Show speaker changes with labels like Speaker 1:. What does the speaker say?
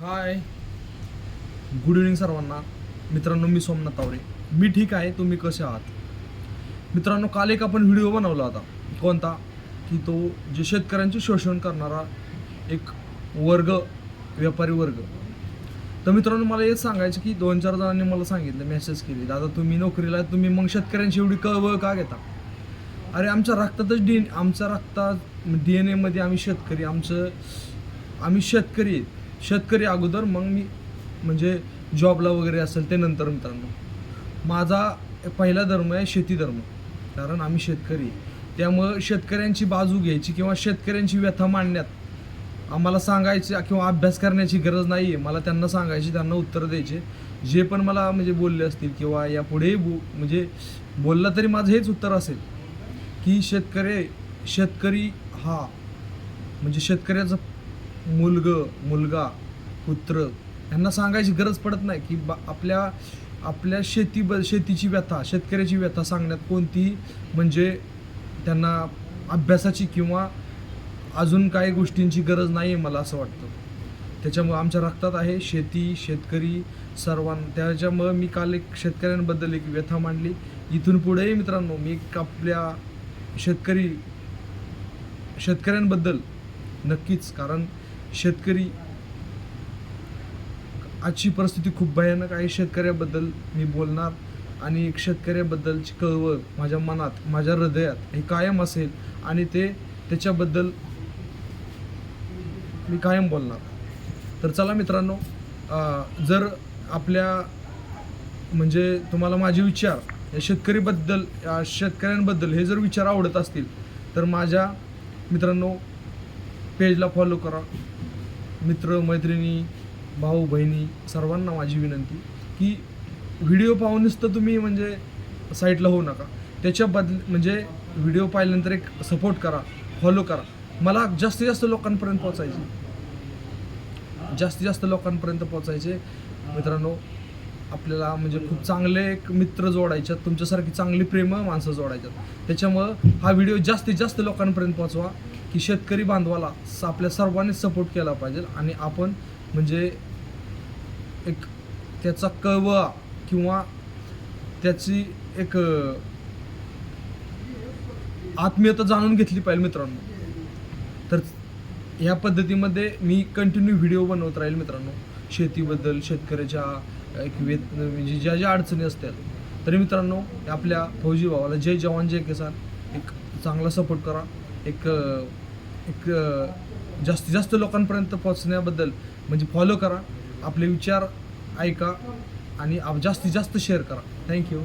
Speaker 1: हाय. Good evening सर्वांना. मित्रांनो मी सोमनाथ तावरे मी ठीक आहे तुम्ही कसे आहात? मित्रांनो काल एक आपण व्हिडिओ बनवला होता. कोणता? की तो जे शेतकऱ्यांचे शोषण करणारा एक वर्ग व्यापारी वर्ग. तर मित्रांनो मला हेच सांगायचं की दोन चार जणांनी मला सांगितलं मेसेज केली. दादा तुम्ही नोकरीला तुम्ही मग शेतकऱ्यांची एवढी कळवळ का घेता? अरे आमच्या रक्तातच डी आमच्या रक्तात डी एन एमध्ये आम्ही शेतकरी आमचं आम्ही शेतकरी आहे. शेतकरी अगोदर मग मी म्हणजे जॉबला वगैरे असेल ते नंतर मित्रांनो. माझा पहिला धर्म आहे शेती धर्म. कारण आम्ही शेतकरी त्यामुळं शेतकऱ्यांची बाजू घ्यायची किंवा शेतकऱ्यांची व्यथा मांडण्यात आम्हाला सांगायची किंवा अभ्यास करण्याची गरज नाही आहे मला त्यांना सांगायची त्यांना उत्तर द्यायचे. जे पण मला म्हणजे बोलले असतील किंवा यापुढेही बो म्हणजे बोलला तरी माझं हेच उत्तर असेल की शेतकरी शेतकरी हा म्हणजे शेतकऱ्याचं मुलग मुलगा पुत्र यांना सांगायची गरज पडत नाही की बा आपल्या आपल्या शेती ब शेतीची व्यथा शेतकऱ्याची व्यथा सांगण्यात कोणती म्हणजे त्यांना अभ्यासाची किंवा अजून काही गोष्टींची गरज नाही आहे मला असं वाटतं. त्याच्यामुळं आमच्या रक्तात आहे शेती शेतकरी सर्वां त्याच्यामुळं मी काल एक शेतकऱ्यांबद्दल एक व्यथा मांडली. इथून पुढेही मित्रांनो मी आपल्या शेतकरी शेतकऱ्यांबद्दल नक्कीच कारण शेतकरी आजची परिस्थिती खूप भयानक आहे. शेतकऱ्याबद्दल मी बोलणार आणि एक शेतकऱ्याबद्दलची कळवळ माझ्या मनात माझ्या हृदयात हे कायम असेल आणि ते त्याच्याबद्दल मी कायम बोलणार. तर चला मित्रांनो जर आपल्या म्हणजे तुम्हाला माझे विचार या शेतकरीबद्दल या शेतकऱ्यांबद्दल हे जर विचार आवडत असतील तर माझ्या मित्रांनो पेजला फॉलो करा. मित्र मैत्रिणी भाऊ बहिणी सर्वांना माझी विनंती की व्हिडिओ पाहूनच तर तुम्ही म्हणजे साईटला होऊ नका. त्याच्या बदल म्हणजे व्हिडिओ पाहिल्यानंतर एक सपोर्ट करा फॉलो करा. मला जास्तीत जास्त लोकांपर्यंत पोचायचे जास्तीत जास्त लोकांपर्यंत पोचायचे मित्रांनो आपल्याला म्हणजे खूप चांगले एक मित्र जोडायच्यात तुमच्यासारखी चांगली प्रेम माणसं जोडायच्यात. त्याच्यामुळं हा व्हिडिओ जास्तीत जास्त लोकांपर्यंत पोचवा की शेतकरी बांधवाला आपल्या सर्वांनीच सपोर्ट केला पाहिजे आणि आपण म्हणजे एक त्याचा कळवा किंवा त्याची एक आत्मीयता जाणून घेतली पाहिजे मित्रांनो. तर ह्या पद्धतीमध्ये मी कंटिन्यू व्हिडिओ बनवत राहील मित्रांनो. शेतीबद्दल शेतकऱ्याच्या एक वेत म्हणजे ज्या ज्या अडचणी असतात तरी मित्रांनो आपल्या फौजी भावाला जय जवान जय किसान. एक चांगला सपोर्ट करा. एक एक जास्तीत जास्त लोकांपर्यंत पोहोचण्याबद्दल म्हणजे फॉलो करा. आपले विचार ऐका आणि आप- जास्तीत जास्त शेअर करा. थँक्यू